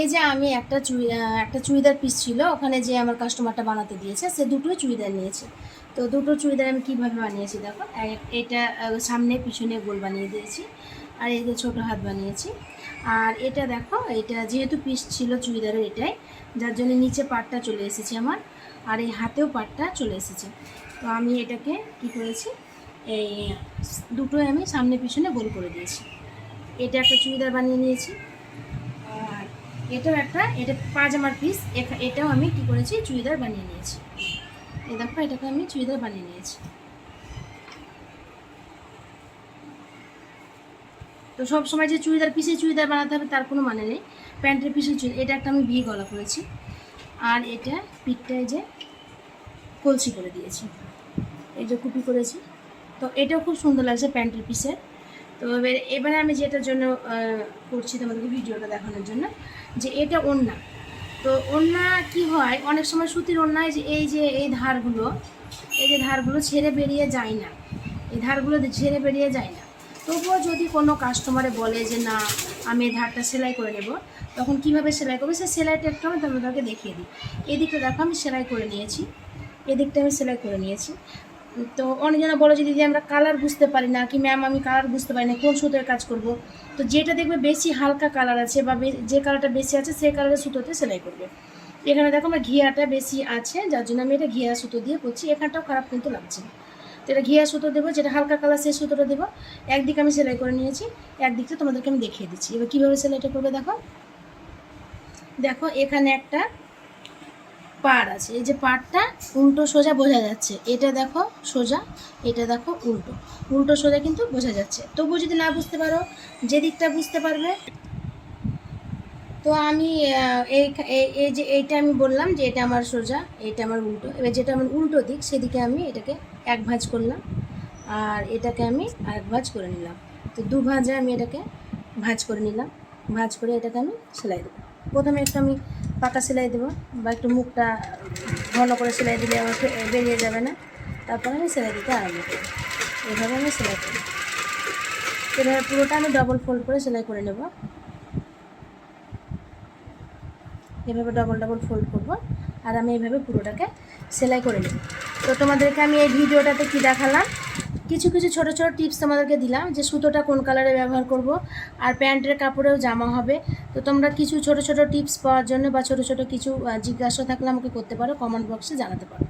এই যে আমি একটা চুড়ি একটা চুড়িদার পিস ছিল, ওখানে যে আমার কাস্টমারটা বানাতে দিয়েছে, সে দুটোই চুড়িদার নিয়েছে। তো দুটো চুড়িদার আমি কীভাবে বানিয়েছি দেখো এটা সামনে পিছনে গোল বানিয়ে দিয়েছি, আর এই যে ছোটো হাত বানিয়েছি। আর এটা দেখো, এটা যেহেতু পিস ছিল চুড়িদারের এটাই, যার জন্য নিচে পাটটা চলে এসেছে আমার, আর এই হাতেও পাটটা চলে এসেছে। তো আমি এটাকে কি করেছি, এই দুটোই আমি সামনে পিছনে গোল করে দিয়েছি। এটা একটা চুড়িদার বানিয়ে নিয়েছি। এটাও একটা, এটা পাজামার পিস এটাও আমি কি করেছি, চুড়িদার বানিয়ে নিয়েছি। এ দেখো, এটাকে আমি চুড়িদার বানিয়ে নিয়েছি। তো সব সময় যে চুড়িদার পিসে চুড়িদার বানাতে হবে, তার কোনো মানে নেই। প্যান্টের পিসে চুড়ি, এটা একটা আমি ভি গলা করেছি। আর এটা পিঠটায় যে কলসি করে দিয়েছি। এই যে কুপি করেছি। তো এটাও খুব সুন্দর লাগছে প্যান্টের পিসের তো এবার এবারে আমি যেটার জন্য করছি তোমাদেরকে ভিডিওটা দেখানোর জন্য, যে এটা ওড়না। তো ওড়না কি হয়, অনেক সময় সুতির ওড়নায় যে এই যে এই ধারগুলো, এই যে ধারগুলো ছেড়ে বেরিয়ে যায় না, এই ধারগুলো ছেড়ে বেরিয়ে যায় না। তবুও যদি কোনো কাস্টমারে বলে যে, না, আমি এই ধারটা সেলাই করে নেব তখন কীভাবে সেলাই করবে? সে সেলাইটা একটু আমি তোমাদেরকে দেখিয়ে দিই। এদিকটা দেখো, আমি সেলাই করে নিয়েছি। এদিকটা আমি সেলাই করে নিয়েছি। তো অনেকজনে বলে যে, দিদি, আমরা কালার বুঝতে পারি না। কি ম্যাম আমি কালার বুঝতে পারি না। কোন সুতোর কাজ করব? তো যেটা দেখবে বেশি হালকা কালার আছে বা যে কালারটা বেশি আছে সেই কালারের সুতোতে সেলাই করবে। এখানে দেখো আমার ঘিয়াটা বেশি আছে, যার জন্য আমি এটা ঘিয়া সুতো দিয়ে করছি এখানটাও খারাপ কিন্তু লাগছে তো এটা ঘিয়া সুতো দেবো, যেটা হালকা কালার সেই সুতোটা দেবো। একদিকে আমি সেলাই করে নিয়েছি, একদিকটা তোমাদেরকে আমি দেখিয়ে দিচ্ছি। এবার কীভাবে সেলাইটা করবে দেখো? দেখো, এখানে একটা পাড় আছে। এই যে পাড়টা উল্টো সোজা বোঝা যাচ্ছে। এটা দেখো সোজা, এটা দেখো উল্টো। উল্টো সোজা কিন্তু বোঝা যাচ্ছে। তবুও যদি না বুঝতে পারো, যে দিকটা বুঝতে পারবে। তো আমি এই, এই- যে এইটা আমি বললাম যে এটা আমার সোজা এটা আমার উল্টো। এবার যেটা আমার উল্টো দিক, সেদিকে আমি এটাকে এক ভাঁজ করলাম। আর এটাকে আমি আরেক ভাঁজ করে নিলাম। তো দু ভাঁজে আমি এটাকে ভাঁজ করে নিলাম। ভাঁজ করে এটাকে আমি সেলাই দেবো। প্রথমে একটু আমি পাকা সেলাই দেবো বা একটু মুখটা ঘন করে সেলাই দিলে আমার বেরিয়ে যাবে না। তারপরে আমি সেলাই দিতে আরম্ভ করি। এভাবে আমি সেলাই করি। এভাবে পুরোটা আমি ডবল ফোল্ড করে সেলাই করে নেব। এভাবে ডবল ডবল ফোল্ড করব আর আমি এইভাবে পুরোটাকে সেলাই করে নেব। তো তোমাদেরকে আমি এই ভিডিওটাতে কি দেখালাম? কিছু কিছু ছোট ছোট টিপস তোমাদেরকে দিলাম যে সুতোটা কোন কালারে ব্যবহার করব আর প্যান্টের কাপড়েও জামা হবে। তো তোমরা কিছু ছোট ছোট টিপস পাওয়ার জন্য বা ছোট ছোট কিছু জিজ্ঞাসা থাকলে আমাকে করতে পারো কমেন্ট বক্সে জানাতে পারো।